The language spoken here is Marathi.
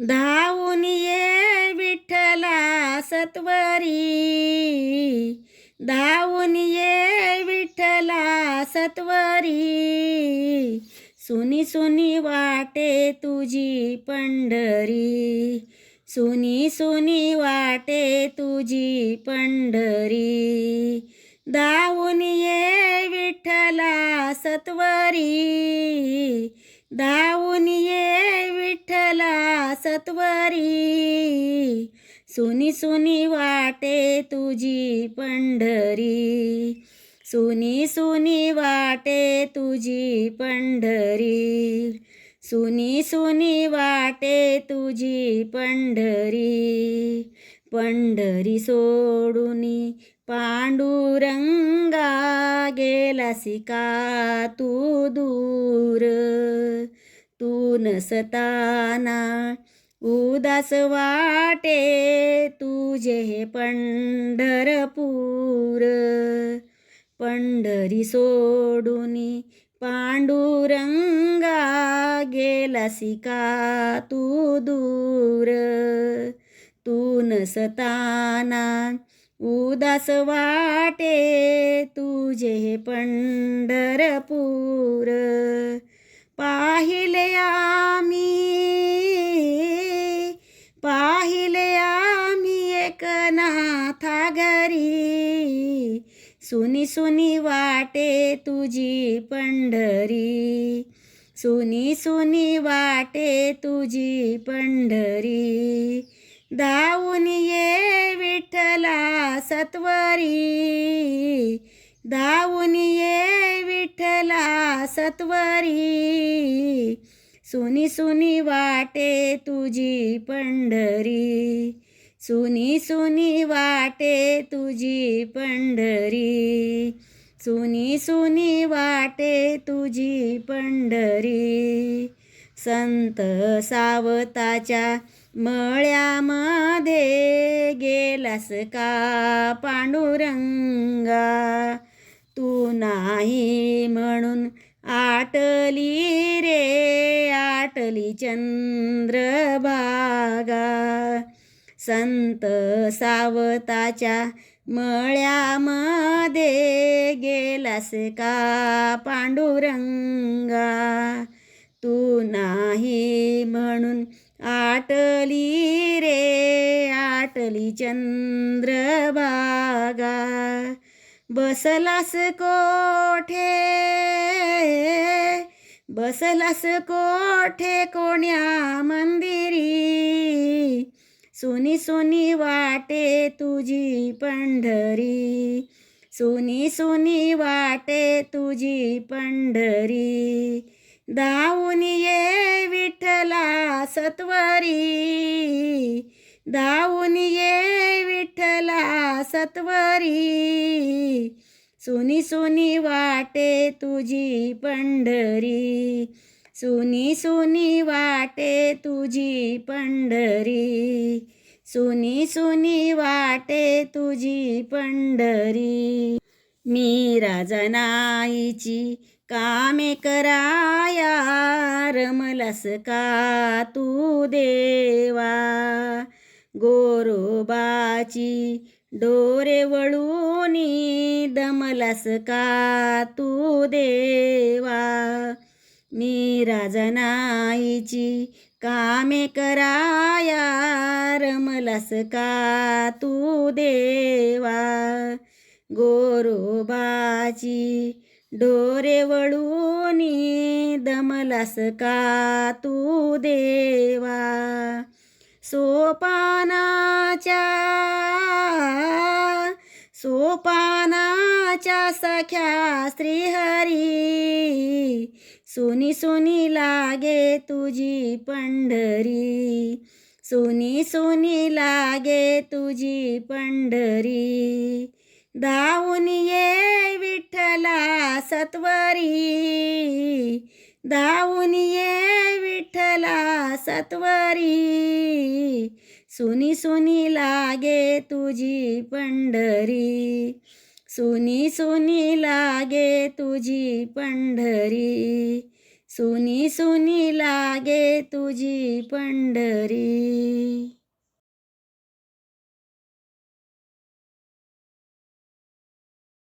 धावून ये विठ्ठला सत्वरी. धावून ये विठ्ठला सत्वरी. सुनी सुनी वाटे तुझी पंढरी. सुनी सुनी वाटे तुझी पंढरी. धावून ये विठ्ठला सत्वरी. धावून ये विठ्ठला सत्वरी. सुनी सुनी वाटे तुझी पंढरी. सुनी सुनी वाटे तुझी पंढरी. सुनी सुनी वाटे तुझी पंढरी. पंढरी सोडूनी पांडुरंगा गेलासी का तू दूर? तू नसताना उदास वाटे तुझे हे पंढरपूर. पंढरी सोडूनी पांडुरंगा गेलासी का तू दूर? तू नसताना उदास वाटे तुझे हे पंढरपूर. पाहिले आम्ही. पाहिले आम्ही एकनाथा घरी. सुनी सुनी वाटे तुझी पंढरी. सुनी सुनी वाटे तुझी पंढरी. धावून ये विठ्ठला सत्वरी. धावून ये सत्वरी सुनी सुनी वाटे तुझी पंढरी. सुनी सुनी वाटे तुझी पंढरी. सुनी सुनी वाटे तुझी पंढरी. संत सावताच्या मळ्यामध्ये गेलास का पांडुरंगा? तू नाही म्हणून आटली रे आटली चंद्रभागा. संत सावताच्या मळ्यामध्ये गेलास का पांडुरंगा? तू नाही म्हणून आटली रे आटली चंद्र बसलास कोठे? बसलास कोठे कोण्या मंदिरी? सुनी सुनी वाटे तुझी पंढरी. सुनी सुनी वाटे तुझी पंढरी. धावून ये विठ्ठला सत्वरी. धावून ये विठ्ठला सत्वरी. सुनी सुनी वाटे तुझी पंढरी. सुनी सुनी वाटे तुझी पंढरी. सुनी सुनी वाटे तुझी पंढरी. मी राजनाईची कामे कराया. रमलस का तू देवा? गोरोबाची डोरे वळूनी दमलस का तू देवा मी राजनाईची कामे कराया रमलास का तू देवा. गोरोबाची डोरे वळूनी दमलस का तू देवा. सोपानाच्या सोपाना सोपानाच्या सख्या श्रीहरी सुनी सुनी लागे तुझी पंढरी. सुनी सुनी लागे तुझी पंढरी. धावून ये विठ्ठला सत्वरी. धावून ये विठ्ठला सत्वरी. सुनी सुनी लागे तुझी पंढरी. सुनी सुनी लागे तुझी पंढरी. सुनी सुनी लागे तुझी पंढरी.